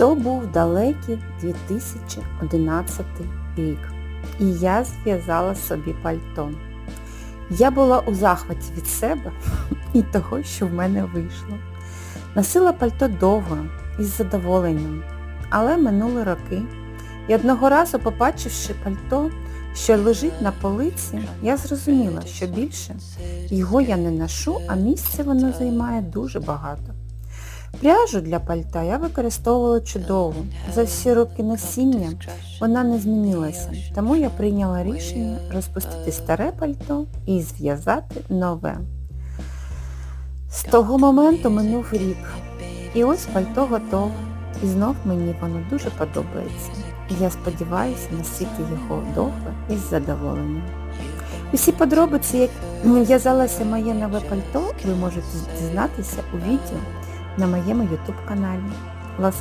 То був далекий 2011 рік, і я зв'язала собі пальто. Я була у захваті від себе і того, що в мене вийшло. Носила пальто довго і з задоволенням, але минули роки. І одного разу, побачивши пальто, що лежить на полиці, я зрозуміла, що більше його я не ношу, а місця воно займає дуже багато. Пряжу для пальта я використовувала чудово. За всі роки носіння вона не змінилася, тому я прийняла рішення розпустити старе пальто і зв'язати нове. З того моменту минув рік. І ось пальто готове. І знов мені воно дуже подобається. І я сподіваюся носити його довго і з задоволенням. Усі подробиці, як в'язалося моє нове пальто, ви можете дізнатися у відео на моєму YouTube каналі. Ласка.